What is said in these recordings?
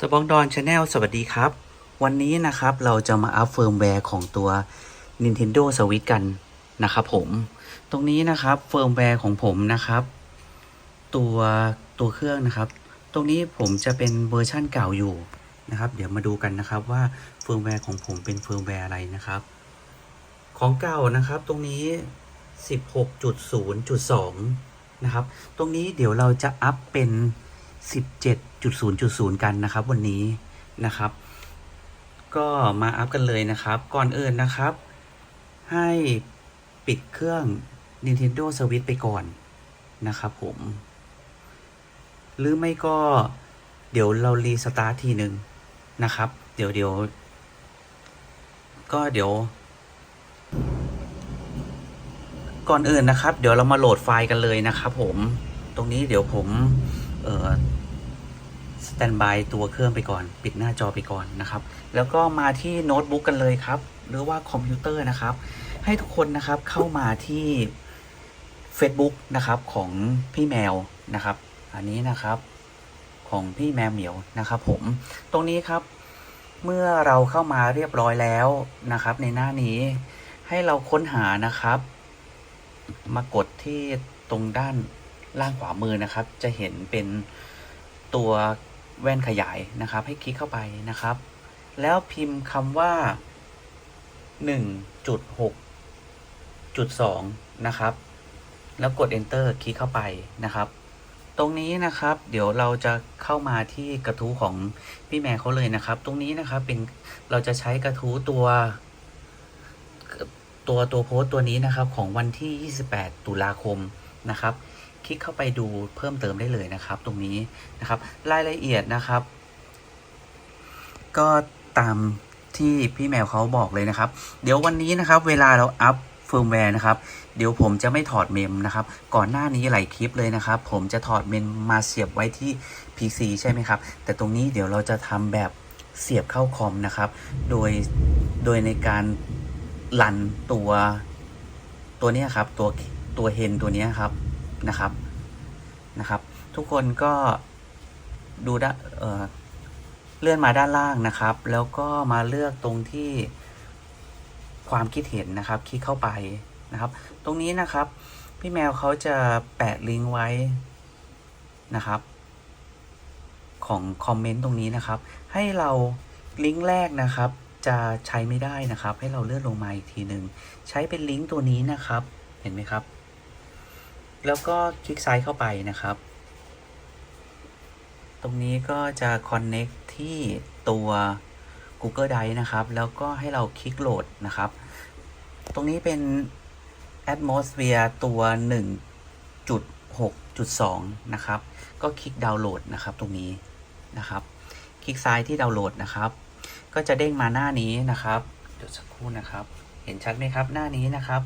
ตะบองดอนชาแนลสวัสดีครับ วันนี้นะครับเราจะมาอัพเฟิร์มแวร์ของตัว Nintendo Switch กันนะครับผม ตรงนี้นะครับเฟิร์มแวร์ของผมนะครับ ตัวตัวเครื่องนะครับ ตรงนี้ผมจะเป็นเวอร์ชั่นเก่าอยู่นะครับ เดี๋ยวมาดูกันนะครับว่าเฟิร์มแวร์ของผมเป็นเฟิร์มแวร์อะไรนะครับ ของเก่านะครับตรงนี้ 16.0.2 นะครับ ตรงนี้เดี๋ยวเราจะอัพเป็น 17.0.0กันนะครับ วันนี้นะครับ ก็มาอัพกันเลยนะครับ ก่อนอื่นนะครับ ให้ปิดเครื่อง Nintendo Switch ไปก่อนนะครับผม หรือไม่ก็เดี๋ยวเรารีสตาร์ททีหนึ่งนะครับ เดี๋ยวเดี๋ยวก็เดี๋ยว ก่อนอื่นนะครับ เดี๋ยวเรามาโหลดไฟล์กันเลยนะครับ ผม ตรงนี้เดี๋ยวผม เอ่อ แตนบายตัวเครื่องไปก่อน ปิดหน้าจอไปก่อนนะครับ แล้วก็มาที่โน้ตบุ๊กกันเลยครับ หรือว่าคอมพิวเตอร์นะครับ ให้ทุกคนนะครับเข้ามาที่ Facebook นะครับของพี่แมวนะครับ อันนี้นะครับของพี่แมวเหมียวนะครับ ผมตรงนี้ครับ เมื่อเราเข้ามาเรียบร้อยแล้วนะครับ ในหน้านี้ให้เราค้นหานะครับ มากดที่ตรงด้านล่างขวามือนะครับ จะเห็นเป็นตัว แว่นขยายนะครับ ให้คลิกเข้าไปนะครับ แล้วพิมพ์คำว่า 1.6.2 นะครับ แล้วกด enter คลิกเข้าไปนะครับ ตรงนี้นะครับ เดี๋ยวเราจะเข้ามาที่กระทู้ของพี่แม่เขาเลยนะครับ ตรงนี้นะครับเป็นเราจะใช้กระทู้ตัวตัวตัวโพสต์ตัวนี้นะครับของวันที่ 28 ตุลาคมนะครับ คลิกเข้าไปดูเพิ่มเติมได้เลยนะครับ ตรงนี้นะครับ รายละเอียดนะครับ ก็ตามที่พี่แมวเขาบอกเลยนะครับ เดี๋ยววันนี้นะครับ เวลาเราอัพเฟิร์มแวร์นะครับ เดี๋ยวผมจะไม่ถอดเมมนะครับ ก่อนหน้านี้หลายคลิปเลยนะครับ ผมจะถอดเมมมาเสียบไว้ที่ PC ใช่ไหมครับ แต่ตรงนี้เดี๋ยวเราจะทำแบบเสียบเข้าคอมนะครับ โดย โดยในการลันตัว ตัวนี้ครับ ตัวตัวเฮนตัวนี้ครับ นะครับนะครับ ทุกคนก็ดูด้เออเลื่อนมาด้านล่างนะครับ แล้วก็มาเลือกตรงที่ความคิดเห็นนะครับ คลิกเข้าไปนะครับ ตรงนี้นะครับ พี่แมวเขาจะแปะลิงก์ไว้นะครับ ของคอมเมนต์ตรงนี้นะครับ ให้เราลิงก์แรกนะครับ จะใช้ไม่ได้นะครับ ให้เราเลื่อนลงมาอีกทีหนึ่งใช้เป็นลิงก์ตัวนี้นะครับ เห็นไหมครับ แล้วก็คลิกซ้ายเข้าไปนะครับ ตรงนี้ก็จะ connect ที่ตัว Google Drive นะครับ แล้วก็ให้เราคลิกโหลดนะครับ ตรงนี้เป็น Atmosphere ตัว 1.6.2 นะครับ ก็คลิกดาวน์โหลดนะครับตรงนี้นะครับ คลิกซ้ายที่ดาวน์โหลดนะครับ ก็จะเด้งมาหน้านี้นะครับ เดี๋ยวสักครู่นะครับ เห็นชัดไหมครับหน้านี้นะครับ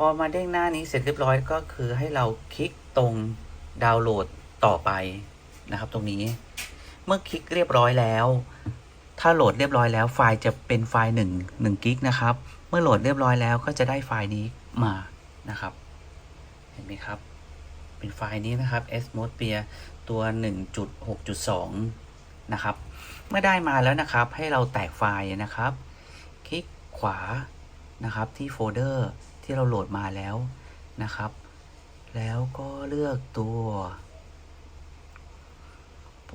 พอมาเด้งหน้านี้เสร็จเรียบร้อยก็คือให้เราคลิกตรงดาวน์โหลดต่อไปนะครับตรงนี้ เมื่อคลิกเรียบร้อยแล้ว ถ้าโหลดเรียบร้อยแล้ว ไฟล์จะเป็นไฟล์1 1กิกนะครับ เมื่อโหลดเรียบร้อยแล้วก็จะได้ไฟล์นี้มานะครับ เห็นไหมครับ เป็นไฟล์นี้นะครับ s m o d p e r ตัว 1.6.2 นะครับ เมื่อได้มาแล้วนะครับให้เราแตกไฟล์นะครับ คลิกขวานะครับที่โฟลเดอร์ ที่เราโหลดมาแล้วนะครับ แล้วก็เลือกตัว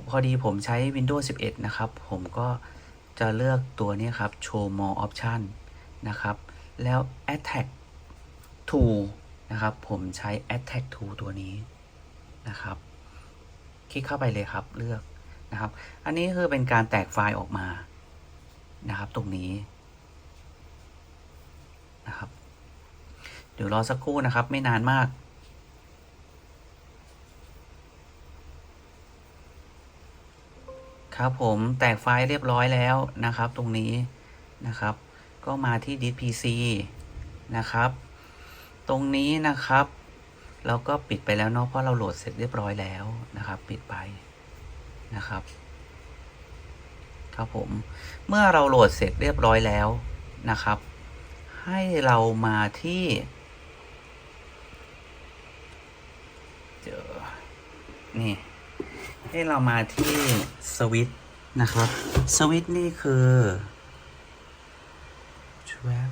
พอดีผมใช้ Windows 11 นะครับ ผมก็จะเลือกตัวนี้ครับ Show More Option นะครับ แล้ว Attack to นะครับ ผมใช้ Attack to ตัวนี้นะครับ คลิกเข้าไปเลยครับเลือกนะครับ อันนี้คือเป็นการแตกไฟล์ออกมานะครับ ตรงนี้นะครับ เดี๋ยวรอสักครู่นะครับ ไม่นานมากครับผมแตกไฟล์เรียบร้อยแล้วนะครับ ตรงนี้นะครับ ก็มาที่ดิส PC นะครับ ตรงนี้นะครับ เราก็ปิดไปแล้วเนาะเพราะเราโหลดเสร็จเรียบร้อยแล้วนะครับ ปิดไปนะครับ ครับผมเมื่อเราโหลดเสร็จเรียบร้อยแล้วนะครับ ให้เรามาที่ เจอ นี่ให้เรามาที่สวิตนะครับ สวิตนี่คือช่วบ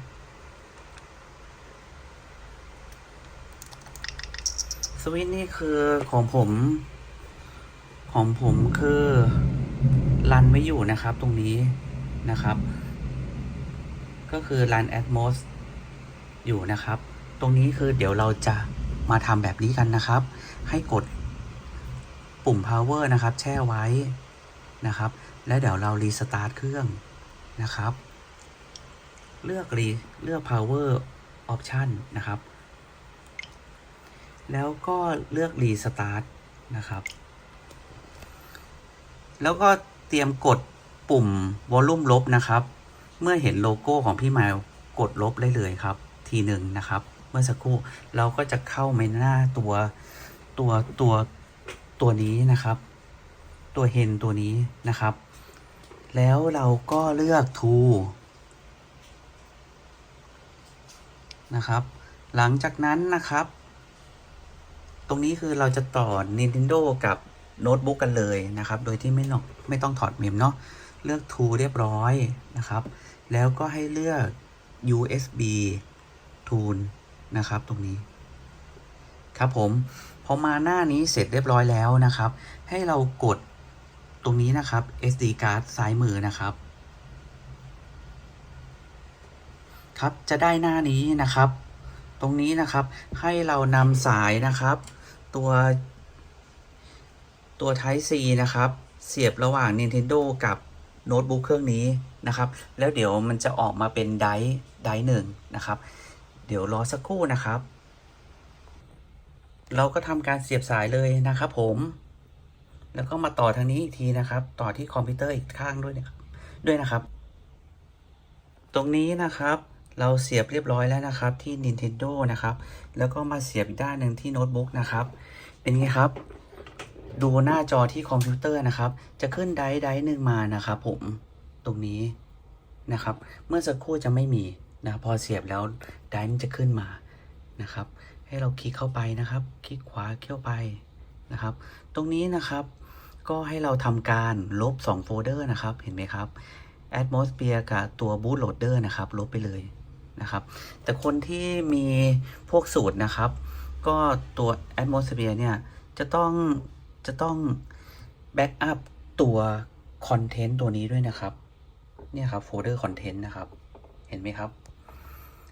สวิตนี่คือของผม ของผมคือรันไว้อยู่นะครับตรงนี้นะครับ ก็คือรัน Atmos อยู่นะครับ ตรงนี้คือเดี๋ยวเราจะ มาทำแบบนี้กันนะครับ ให้กดปุ่ม power นะครับ แช่ไว้นะครับ แล้วเดี๋ยวเรารีสตาร์ทเครื่องนะครับ เลือกรีเลือก power option นะครับ แล้วก็เลือกรีสตาร์ทนะครับ แล้วก็เตรียมกดปุ่ม volume ลบนะครับ เมื่อเห็นโลโก้ของพี่ไมล์กดลบได้เลยครับ ทีหนึ่งนะครับ เมื่อสักครู่เราก็จะเข้าในหน้าตัวตัวตัวตัวนี้นะครับ ตัวเฮนตัวนี้นะครับ แล้วเราก็เลือก to นะครับ หลังจากนั้นนะครับ ตรงนี้คือเราจะต่อ Nintendo กับโน้ตบุ๊กกันเลยนะครับ โดยที่ไม่ต้องไม่ต้องถอดเมมเนาะ เลือก to เรียบร้อยนะครับ แล้วก็ให้เลือก USB tune นะครับ ตรงนี้ ครับผมพอมาหน้านี้เสร็จเรียบร้อยแล้วนะครับ ให้เรากดตรงนี้นะครับ SD card ซ้ายมือนะครับ ครับจะได้หน้านี้นะครับ ตรงนี้นะครับให้เรานำสายนะครับ ตัว ตัว Type C นะครับ เสียบระหว่าง Nintendo กับโน้ตบุ๊กเครื่องนี้นะครับ แล้วเดี๋ยวมันจะออกมาเป็นไดร์ไดร์หนึ่งนะครับ เดี๋ยวรอสักครู่นะครับ เราก็ทำการเสียบสายเลยนะครับ ผม แล้วก็มาต่อทางนี้อีกทีนะครับ ต่อที่คอมพิวเตอร์อีกข้างด้วยนะครับด้วยนะครับ ตรงนี้นะครับ เราเสียบเรียบร้อยแล้วนะครับที่ Nintendo นะครับ แล้วก็มาเสียบอีกด้านหนึ่งที่โน้ตบุ๊กนะครับ เป็นไงครับ ดูหน้าจอที่คอมพิวเตอร์นะครับ จะขึ้นไดร์ไดร์หนึ่งมานะครับ ผมตรงนี้นะครับ เมื่อสักครู่จะไม่มี นะพอเสียบแล้วไดร์มันจะขึ้นมานะครับ ให้เราคลิกเข้าไปนะครับ คลิกขวาเข้าไปนะครับ ตรงนี้นะครับก็ให้เราทำการลบ 2 โฟลเดอร์นะครับเห็นไหมครับ Atmosphere กับตัว Bootloader นะครับ ลบไปเลยนะครับ แต่คนที่มีพวกสูตรนะครับ ก็ตัว Atmosphere เนี่ยจะต้องจะต้องแบ็กอัพตัวคอนเทนต์ตัวนี้ด้วยนะครับ เนี่ยครับโฟลเดอร์คอนเทนต์นะครับ เห็นไหมครับ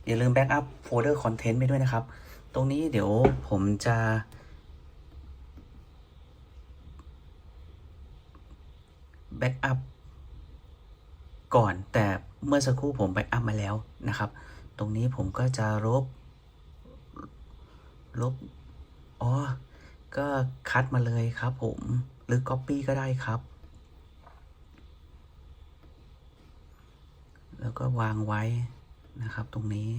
อย่าลืมแบ็กอัพโฟลเดอร์คอนเทนต์ไปด้วยนะครับ ตรงนี้เดี๋ยวผมจะ แบ็กอัพก่อนแต่เมื่อสักครู่ผมแบ็กอัพมาแล้วนะครับ ตรงนี้ผมก็จะลบ ลบ อ๋อ ก็คัดมาเลยครับผม หรือ Copy ก็ได้ครับ แล้วก็วางไว้ นะครับตรงนี้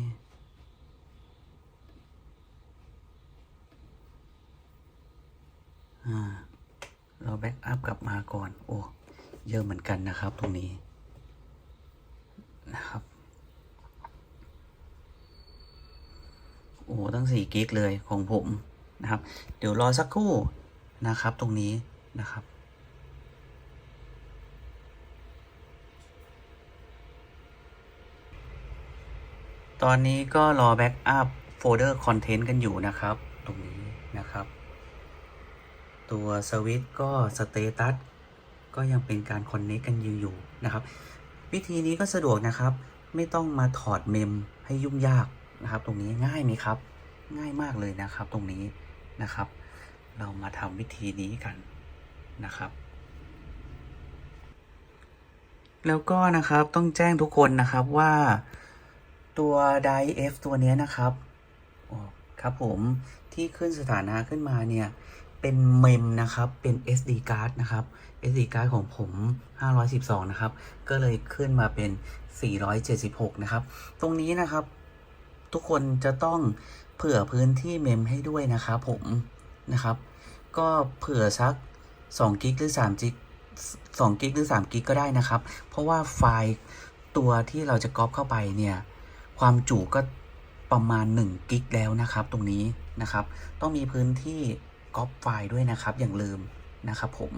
เราแบ็กอัพกลับมาก่อน โอ้ เยอะเหมือนกันนะครับตรงนี้นะครับ โอ้ ตั้งสี่กิกเลยของผมนะครับ เดี๋ยวรอสักครู่นะครับตรงนี้นะครับ ตอนนี้ก็รอแบ็กอัพโฟลเดอร์คอนเทนต์กันอยู่นะครับ ตรงนี้นะครับ ตัวสวิตก็สเตตัสก็ยังเป็นการคอนเน c กกันอยู่อยู่นะครับ วิธีนี้ก็สะดวกนะครับ ไม่ต้องมาถอดเมมให้ยุ่งยากนะครับ ตรงนี้ง่ายไหมครับ ง่ายมากเลยนะครับ ตรงนี้นะครับ เรามาทำวิธีนี้กันนะครับ แล้วก็นะครับต้องแจ้งทุกคนนะครับว่า ตัวไดเอฟตัวนี้นะครับครับผมที่ขึ้นสถานะขึ้นมาเนี่ย เป็นเมมนะครับ เป็น SD card นะครับ SD card ของผม 512 นะครับ ก็เลยขึ้นมาเป็น 476 นะครับ ตรงนี้นะครับ ทุกคนจะต้องเผื่อพื้นที่เมมให้ด้วยนะครับผมนะครับ ก็เผื่อสัก2กิกหรือ3กิก2กิกหรือ3กิกก็ได้นะครับ เพราะว่าไฟล์ตัวที่เราจะก๊อปเข้าไปเนี่ย ความจุก็ประมาณ1กิกแล้วนะครับ ตรงนี้นะครับ ต้องมีพื้นที่ก๊อปไฟล์ด้วยนะครับ อย่างลืมนะครับผม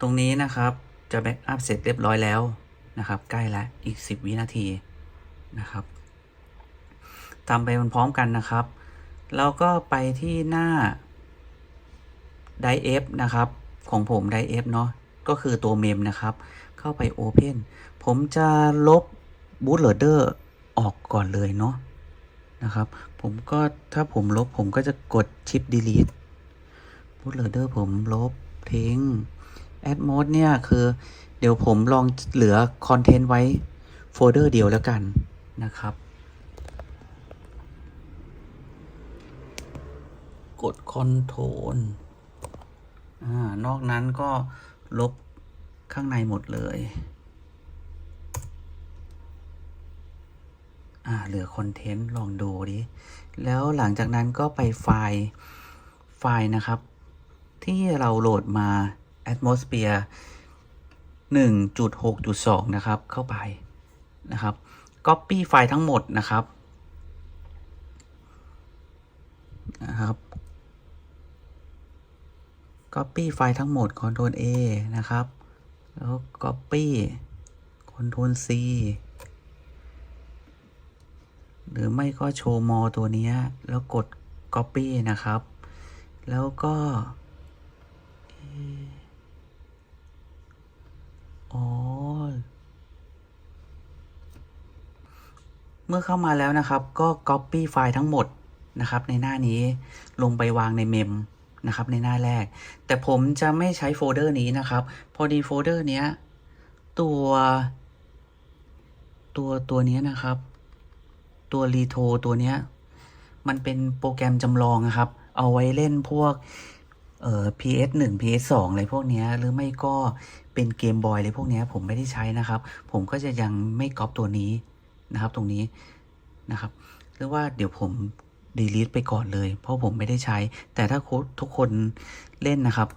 ตรงนี้นะครับจะแบ็กอัพเสร็จเรียบร้อยแล้วนะครับ ใกล้แล้วอีก 10 วินาทีนะครับทำไปพร้อมกันนะครับ เราก็ไปที่หน้าไดเอฟนะครับ ของผมไดเอฟเนาะ ก็คือตัวเมมนะครับ เข้าไป Open ผมจะลบ bootloader ออกก่อนเลยเนาะนะครับ ผมก็ถ้าผมลบผมก็จะกดชิป delete bootloader ผมลบทิ้ง add mode เนี่ยคือ เดี๋ยวผมลองเหลือคอนเทนต์ไว้โฟลเดอร์เดียวแล้วกันนะครับ กด Ctrl อ่านอกนั้นก็ ลบข้างในหมดเลย อ่า เหลือคอนเทนต์ลองดูดิ แล้วหลังจากนั้นก็ไปไฟล์ ไฟล์นะครับ ที่เราโหลดมา Atmosphere 1.6.2 นะครับ เข้าไปนะครับ Copy ไฟล์ทั้งหมดนะครับ นะครับ Copy ไฟล์ทั้งหมด Ctrl A นะครับ แล้ว Copy Ctrl C หรือไม่ก็โชว์มอตัวนี้ แล้วกด Copy นะครับ แล้วก็อ๋อเมื่อเข้ามาแล้วนะครับ ก็ Copy ไฟล์ทั้งหมดนะครับ ในหน้านี้ลงไปวางในเมม นะครับในหน้าแรก แต่ผมจะไม่ใช้โฟลเดอร์นี้นะครับ พอดีโฟลเดอร์เนี้ยตัว ตัวตัวนี้นะครับ ตัวรีโทตัวเนี้ยมันเป็นโปรแกรมจำลองนะครับ เอาไว้เล่นพวกเอ่อ PS 1 PS 2อะไรพวกนี้หรือไม่ก็เป็นเกมบอยอะไรพวกนี้ผมไม่ได้ใช้นะครับ ผมก็จะยังไม่ก๊อปตัวนี้นะครับ ตรงนี้นะครับหรือว่าเดี๋ยวผม ดีลีทไปก่อนเลย เพราะผมไม่ได้ใช้ แต่ถ้าทุกคนเล่นนะครับ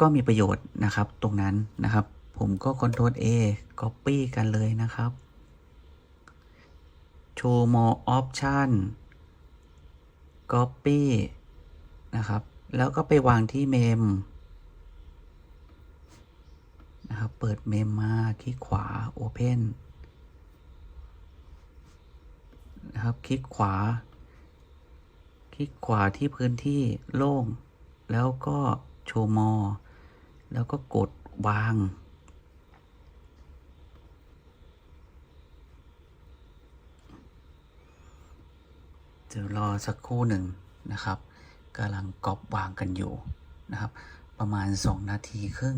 ก็มีประโยชน์นะครับ ตรงนั้นนะครับ ผมก็ Ctrl A Copy กันเลยนะครับ Show more option Copy นะครับ แล้วก็ไปวางที่เมมนะครับ เปิดเมมมา คลิกขวา Open นะครับ คลิกขวา คลิกขวาที่พื้นที่โล่ง แล้วก็โชว์มอ แล้วก็กดวาง เดี๋ยวรอสักครู่หนึ่งนะครับกำลังกรอบวางกันอยู่นะครับ ประมาณ 2 นาทีครึ่ง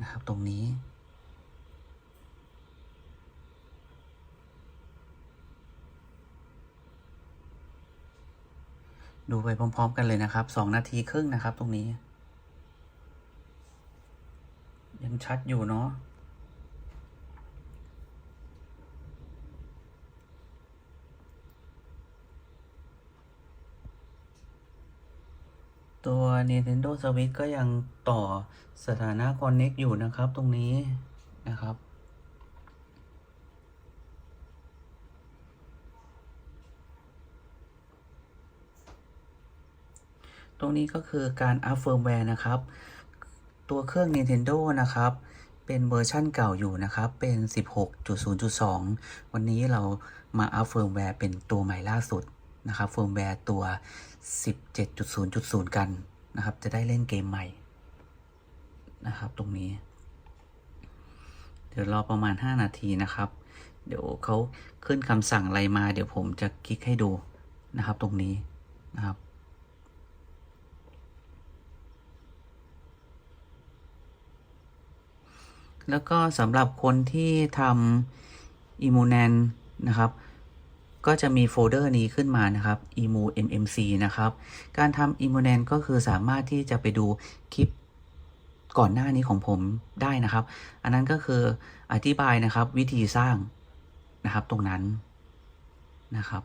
นะครับตรงนี้ ดูไปพร้อม ๆ กันเลยนะครับ2นาทีครึ่งนะครับ ตรงนี้ ยังชัดอยู่เนาะตัว Nintendo Switch ก็ยังต่อสถานะ Connect อยู่นะครับตรงนี้นะครับ ตรงนี้ก็คือการอัพเฟิร์มแวร์นะครับ ตัวเครื่อง Nintendo นะครับ เป็นเวอร์ชั่นเก่าอยู่นะครับ เป็น 16.0.2 วันนี้เรามาอัพเฟิร์มแวร์เป็นตัวใหม่ล่าสุดนะครับเฟิร์มแวร์ตัว 17.0.0 กันนะครับ จะได้เล่นเกมใหม่นะครับตรงนี้ เดี๋ยวรอประมาณ 5 นาทีนะครับ เดี๋ยวเขาขึ้นคำสั่งอะไรมา เดี๋ยวผมจะคลิกให้ดูนะครับตรงนี้นะครับ แล้วก็สำหรับคนที่ทำ i m m u n a n นะครับก็จะมีโฟลเดอร์นี้ขึ้นมานะครับ emu mmc นะครับ การทำ i m m u n a n ก็คือสามารถที่จะไปดูคลิปก่อนหน้านี้ของผมได้นะครับ อันนั้นก็คืออธิบายนะครับวิธีสร้างนะครับตรงนั้นนะครับ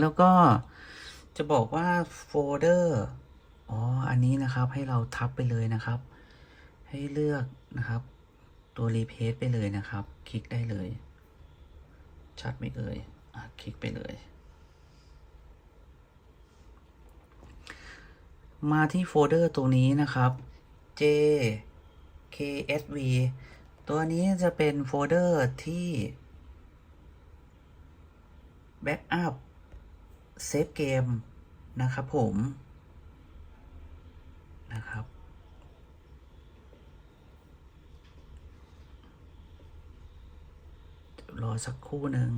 แล้วก็จะบอกว่าโฟลเดอร์ อ๋อ อันนี้นะครับให้เราทับไปเลยนะครับ ให้เลือกนะครับ ตัวรีเพจไปเลยนะครับ คลิกได้เลย ชัดไม่เอ่ยอคลิกไปเลย มาที่โฟลเดอร์ตัวนี้นะครับ J KSV ตัวนี้จะเป็นโฟลเดอร์ที่แบ็กอัพเซฟเกมนะครับผม นะครับ รอสักครู่หนึ่ง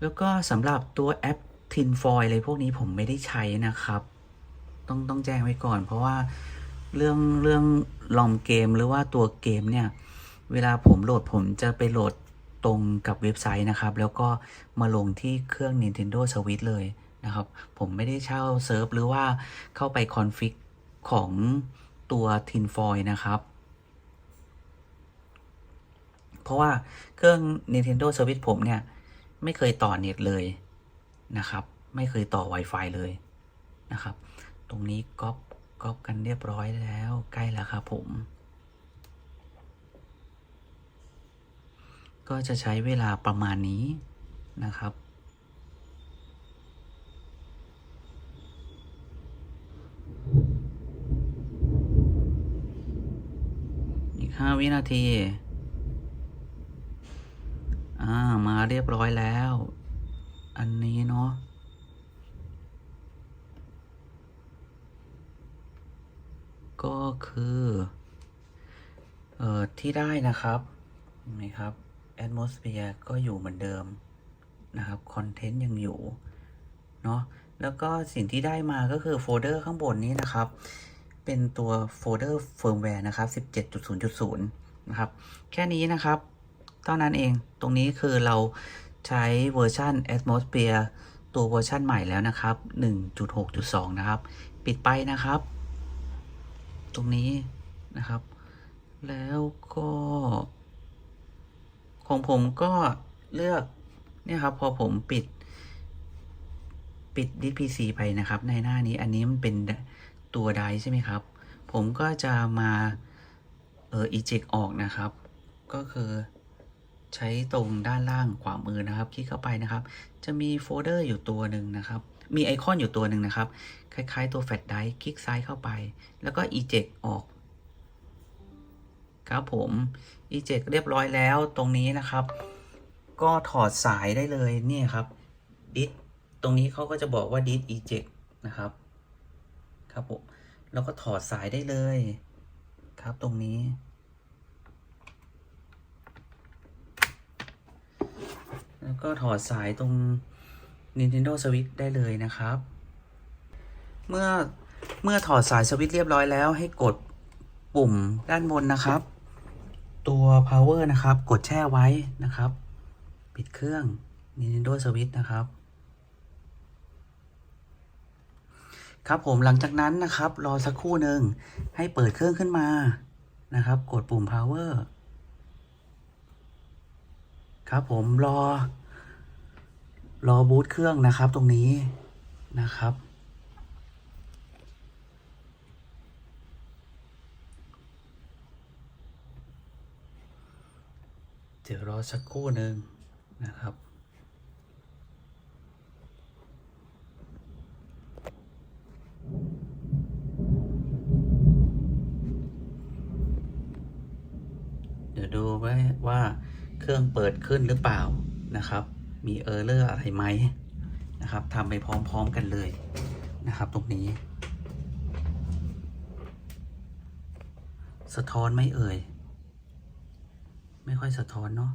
แล้วก็สำหรับตัวแอป Tinfoil อะไรพวกนี้ผมไม่ได้ใช้นะครับ ต้องต้องแจ้งไว้ก่อน เพราะว่าเรื่องเรื่องลอมเกมหรือว่าตัวเกมเนี่ย เวลาผมโหลดผมจะไปโหลดตรงกับเว็บไซต์นะครับ แล้วก็มาลงที่เครื่อง Nintendo Switch เลยนะครับ ผมไม่ได้เช่าเซิร์ฟหรือว่าเข้าไปคอนฟิกของตัว Tinfoil นะครับ เพราะว่าเครื่อง Nintendo Switch ผมเนี่ย ไม่เคยต่อเน็ตเลยนะครับ ไม่เคยต่อ Wi-Fi เลยนะครับ ตรงนี้ก๊อปก๊อปกันเรียบร้อยแล้วใกล้แล้วครับผม ก็จะใช้เวลาประมาณนี้นะครับ อีก 5 วินาที อ่า มาเรียบร้อยแล้ว อันนี้เนาะก็คือ เอ่อ ที่ได้นะครับเห็ นไหมครับ atmosphere ก็อยู่เหมือนเดิมนะครับคอนเทนต์ยังอยู่เนาะแล้วก็สิ่งที่ได้มาก็คือโฟลเดอร์ข้างบนนี้นะครับ เป็นตัวโฟลเดอร์เฟิร์มแวร์นะครับ 17.0.0 นะครับ แค่นี้นะครับ เท่านั้นเองตรงนี้คือเราใช้เวอร์ชัน Atmosphere ตัวเวอร์ชันใหม่แล้วนะครับ 1.6.2 นะครับ ปิดไปนะครับ ตรงนี้นะครับ แล้วก็ ของผมก็เลือกเนี่ยครับ พอผมปิด ปิด DPC ไปนะครับ ในหน้านี้อันนี้มันเป็นตัวไดใช่ไหมครับ ผมก็จะมาเออ eject ออกนะครับ ก็คือใช้ตรงด้านล่างขวามือนะครับ คลิกเข้าไปนะครับ จะมีโฟลเดอร์อยู่ตัวหนึ่งนะครับ มีไอคอนอยู่ตัวหนึ่งนะครับ คล้ายๆ ตัวแฟลชไดร์คลิกซ้ายเข้าไป แล้วก็ eject ออก ครับผม eject เรียบร้อยแล้วตรงนี้นะครับ ก็ถอดสายได้เลยเนี่ยครับดิสตรงนี้เขาก็จะบอกว่าดิส eject นะครับ ครับผมแล้วก็ถอดสายได้เลย ครับตรงนี้ แล้วก็ถอดสายตรง Nintendo Switch ได้เลยนะครับ เมื่อเมื่อถอดสายสวิตช์เรียบร้อยแล้วให้กดปุ่มด้านบนนะครับ ตัว power นะครับ กดแช่ไว้นะครับ ปิดเครื่อง Nintendo Switch นะครับ ครับผมหลังจากนั้นนะครับ รอสักครู่หนึ่งให้เปิดเครื่องขึ้นมานะครับ กดปุ่ม power ครับผมรอ รอบูตเครื่องนะครับตรงนี้นะครับ ดี๋ยวรอสักครู่หนึ่งนะครับ เดี๋ยวดูไว้ว่าเครื่องเปิดขึ้นหรือเปล่านะครับ มีเออร์เลอร์อะไรไหมนะครับทำไปพร้อมๆกันเลยนะครับ ตรงนี้ สะท้อนไม่เอ่ย ไม่ค่อยสะท้อนเนาะ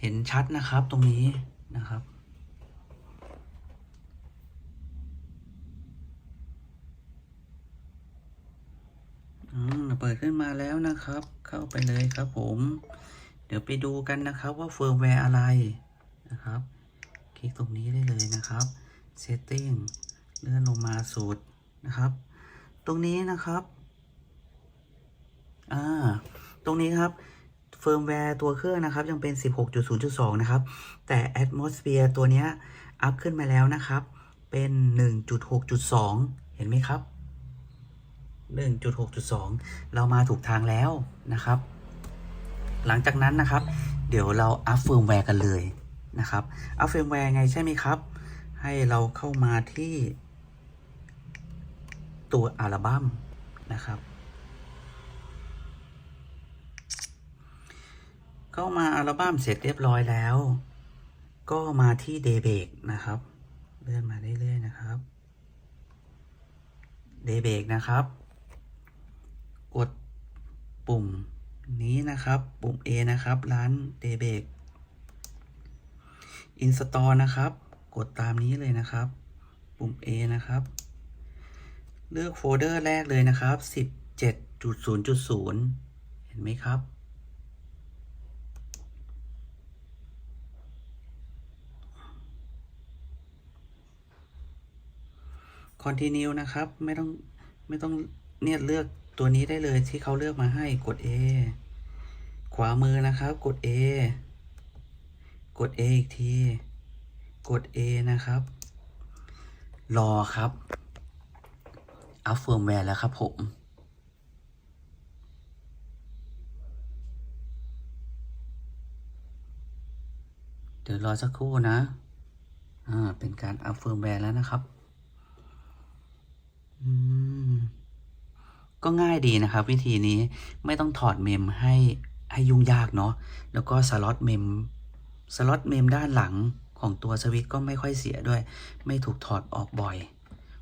เห็นชัดนะครับตรงนี้นะครับอืมเปิดขึ้นมาแล้วนะครับ เข้าไปเลยครับผม เดี๋ยวไปดูกันนะครับว่าเฟิร์มแวร์อะไรนะครับ คลิกตรงนี้ได้เลยนะครับ Setting เลื่อนลงมาสุดนะครับ ตรงนี้นะครับ อ่า ตรงนี้ครับเฟิร์มแวร์ตัวเครื่องนะครับ ยังเป็น 16.0.2 นะครับ แต่ Atmosphere ตัวนี้อัพขึ้นมาแล้วนะครับ เป็น 1.6.2 เห็นไหมครับ 1.6.2 เรามาถูกทางแล้วนะครับ หลังจากนั้นนะครับ เดี๋ยวเราอัพเฟิร์มแวร์กันเลยนะครับ อัพเฟิร์มแวร์ไงใช่ไหมครับ ให้เราเข้ามาที่ตัวอัลบั้มนะครับ เข้ามาอัลบั้มเสร็จเรียบร้อยแล้ว ก็มาที่ Day b r e a k นะครับ เลื่อนมาเรื่อยๆนะครับ Day b r e a k นะครับ กดปุ่มนี้นะครับ ปุ่ม A นะครับ ร้าน Day b r e a k Install นะครับ กดตามนี้เลยนะครับ ปุ่ม A นะครับ เลือกโฟลเดอร์แรกเลยนะครับ 17.0.0 เห็นไหมครับ continue นะครับ ไม่ต้องไม่ต้องเนี่ยเลือกตัวนี้ได้เลยที่เขาเลือกมาให้กด A ขวามือนะครับ กด A กด A อีกที กด A นะครับ รอครับ อัพเฟิร์มแวร์แล้วครับผมเดี๋ยวรอสักครู่นะ อ่า เป็นการอัพเฟิร์มแวร์แล้วนะครับ ก็ง่ายดีนะครับ วิธีนี้ไม่ต้องถอดเมมให้ให้ยุ่งยากเนาะแล้วก็สล็อตเมมสล็อตเมมด้านหลังของตัวสวิตก็ไม่ค่อยเสียด้วย ไม่ถูกถอดออกบ่อย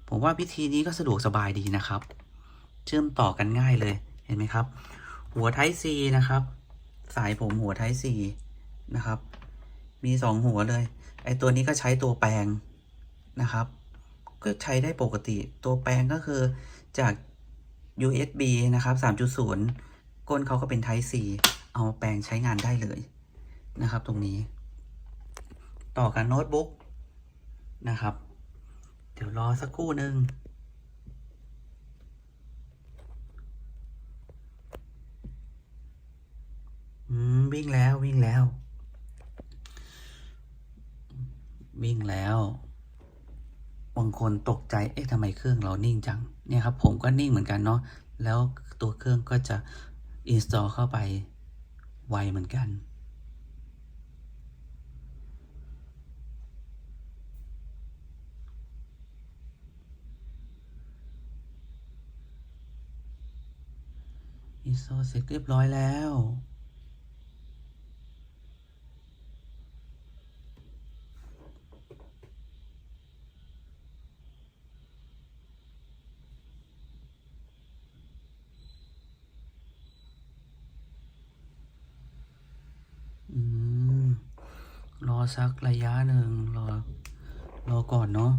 ผมว่าวิธีนี้ก็สะดวกสบายดีนะครับ เชื่อมต่อกันง่ายเลยเห็นไหมครับ หัวไทซีนะครับ สายผมหัวไทซีนะครับ มีสองหัวเลย ไอตัวนี้ก็ใช้ตัวแปลงนะครับ ก็ใช้ได้ปกติ ตัวแปลงก็คือจาก USB นะครับ 3.0 ก้นเขาก็เป็น Type C เอาแปลงใช้งานได้เลยนะครับ ตรงนี้ ต่อกับโน้ตบุ๊กนะครับ เดี๋ยวรอสักครู่หนึ่งวิ่งแล้ววิ่งแล้ว วิ่งแล้ว บางคนตกใจ เอ๊ะทำไมเครื่องเรานิ่งจัง เนี่ยครับ ผมก็นิ่งเหมือนกันเนาะ แล้วตัวเครื่องก็จะ install เข้าไปไวเหมือนกัน install เสร็จเรียบร้อยแล้ว อืม รอ สักระยะหนึ่งรอ รอก่อนเนาะ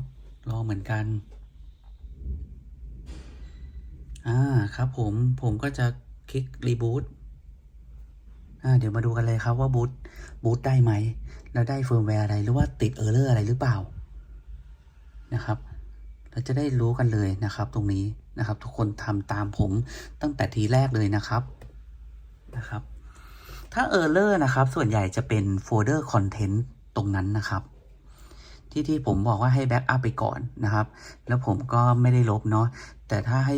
รอเหมือนกัน อ่า ครับผม ผมก็จะคลิกรีบูตอ่า เดี๋ยวมาดูกันเลยครับว่าบูตบูตได้ไหม แล้วได้เฟิร์มแวร์อะไร หรือว่าติดเออร์เลอร์อะไรหรือเปล่า นะครับเราจะได้รู้กันเลยนะครับ ตรงนี้นะครับ ทุกคนทำตามผมตั้งแต่ทีแรกเลยนะครับ นะครับ ถ้า Error นะครับ ส่วนใหญ่จะเป็นโฟลเดอร์คอนเทนต์ตรงนั้นนะครับ ที่ที่ผมบอกว่าให้แบ็กอัพไปก่อนนะครับ แล้วผมก็ไม่ได้ลบเนาะแต่ถ้าให้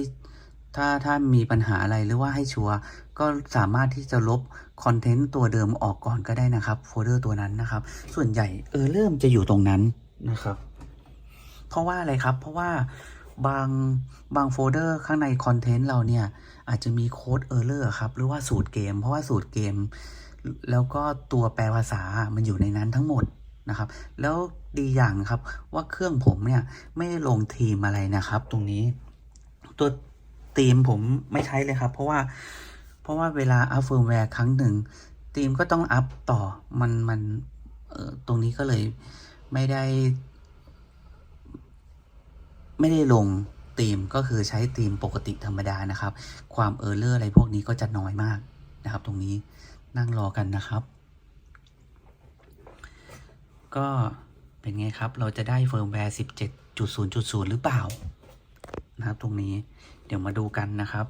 ถ้าถ้ามีปัญหาอะไรหรือว่าให้ชัวร์ก็สามารถที่จะลบคอนเทนต์ตัวเดิมออกก่อนก็ได้นะครับโฟลเดอร์ตัวนั้นนะครับ ส่วนใหญ่เออเริ่มจะอยู่ตรงนั้นนะครับ เพราะว่าอะไรครับ เพราะว่า บางบางโฟลเดอร์ข้างในคอนเทนต์เราเนี่ยอาจจะมีโค้ดเออร์เลอร์ครับ หรือว่าสูตรเกม เพราะว่าสูตรเกม แล้วก็ตัวแปลภาษามันอยู่ในนั้นทั้งหมดนะครับ แล้วดีอย่างครับว่าเครื่องผมเนี่ยไม่ได้ลงทีมอะไรนะครับ ตรงนี้ ตัวทีมผมไม่ใช้เลยครับ เพราะว่าเพราะว่าเวลาอัพเฟิร์มแวร์ครั้งหนึ่งทีมก็ต้องอัพต่อมันมันเอ่อตรงนี้ก็เลยไม่ได้ ไม่ได้ลงธีมก็คือใช้ธีมปกติธรรมดานะครับ ความเออร์เลอร์อะไรพวกนี้ก็จะน้อยมากนะครับ ตรงนี้นั่งรอกันนะครับ ก็เป็นไงครับ เราจะได้เฟิร์มแวร์ 17.0.0 หรือเปล่านะครับตรงนี้เดี๋ยวมาดูกันนะครับ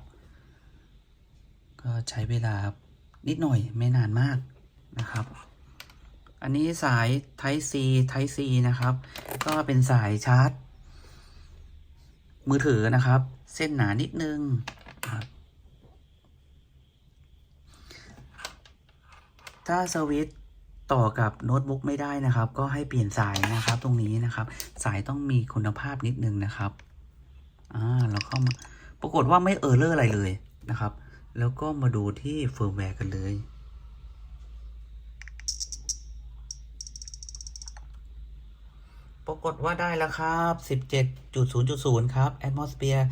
ก็ใช้เวลานิดหน่อยไม่นานมากนะครับ อันนี้สาย Type C Type C นะครับ ก็เป็นสายชาร์จ มือถือนะครับ เส้นหนานิดนึงครับถ้าสวิตต่อกับโน้ตบุ๊กไม่ได้นะครับ ก็ให้เปลี่ยนสายนะครับตรงนี้นะครับ สายต้องมีคุณภาพนิดนึงนะครับอ่าเราเข้ามาปรากฏว่าไม่เออร์เลอร์อะไรเลยนะครับ แล้วก็มาดูที่เฟิร์มแวร์กันเลย ปรากฏว่าได้แล้วครับ 17.0.0 ครับ Atmosphere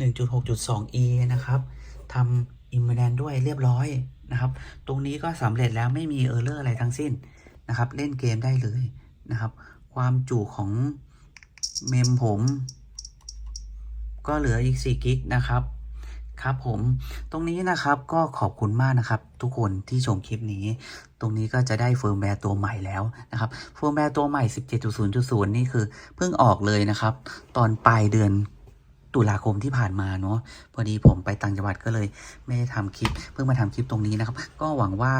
1.6.2e นะครับทำ i m m e d a n ด้วยเรียบร้อยนะครับ ตรงนี้ก็สำเร็จแล้วไม่มีเออร์เลอร์อะไรทั้งสิ้นนะครับ เล่นเกมได้เลยนะครับ ความจุของเมมผม ก็เหลืออีก 4 กิกนะครับ ครับผมตรงนี้นะครับก็ขอบคุณมากนะครับ ทุกคนที่ชมคลิปนี้ ตรงนี้ก็จะได้เฟิร์มแวร์ตัวใหม่แล้วนะครับเฟิร์มแวร์ตัวใหม่ 17.0.0 นี่คือเพิ่งออกเลยนะครับ ตอนปลายเดือนตุลาคมที่ผ่านมาเนาะพอดีผมไปต่างจังหวัดก็เลยไม่ได้ทำคลิป เพิ่งมาทำคลิปตรงนี้นะครับ ก็หวังว่า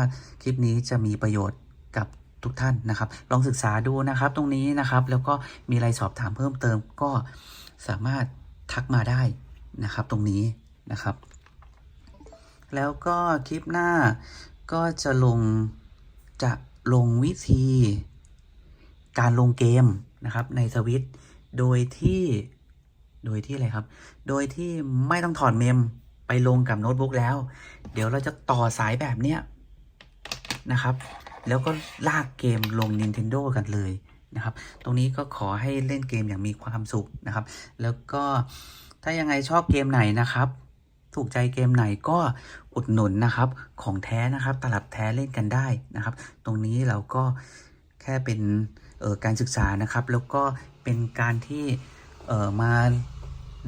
คลิปนี้จะมีประโยชน์กับทุกท่านนะครับ ลองศึกษาดูนะครับ ตรงนี้นะครับ แล้วก็มีอะไรสอบถามเพิ่มเติมก็สามารถทักมาได้นะครับ ตรงนี้ นะครับ แล้วก็คลิปหน้าก็จะลงจะลงวิธีการลงเกมนะครับในสวิตโดยที่โดยที่อะไรครับ โดยที่ไม่ต้องถอดเมมไปลงกับโน้ตบุ๊กแล้ว เดี๋ยวเราจะต่อสายแบบเนี้ยนะครับ แล้วก็ลากเกมลง Nintendo กันเลยนะครับ ตรงนี้ก็ขอให้เล่นเกมอย่างมีความสุขนะครับ แล้วก็ถ้ายังไงชอบเกมไหนนะครับ ถูกใจเกมไหนก็อุดหนุนนะครับของแท้นะครับ ตลับแท้เล่นกันได้นะครับ ตรงนี้เราก็แค่เป็นออการศึกษานะครับ แล้วก็เป็นการที่เออมา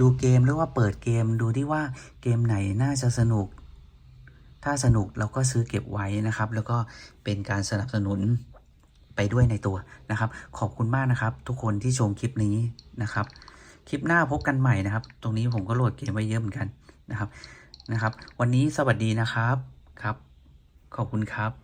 ดูเกมหรือว่าเปิดเกมดูที่ว่าเกมไหนน่าจะสนุก ถ้าสนุกเราก็ซื้อเก็บไว้นะครับ แล้วก็เป็นการสนับสนุนไปด้วยในตัวนะครับ ขอบคุณมากนะครับ ทุกคนที่ชมคลิปนี้นะครับ คลิปหน้าพบกันใหม่นะครับ ตรงนี้ผมก็โหลดเกมไว้เยอะเหมือนกัน นะครับนะครับ วันนี้สวัสดีนะครับครับ ขอบคุณครับ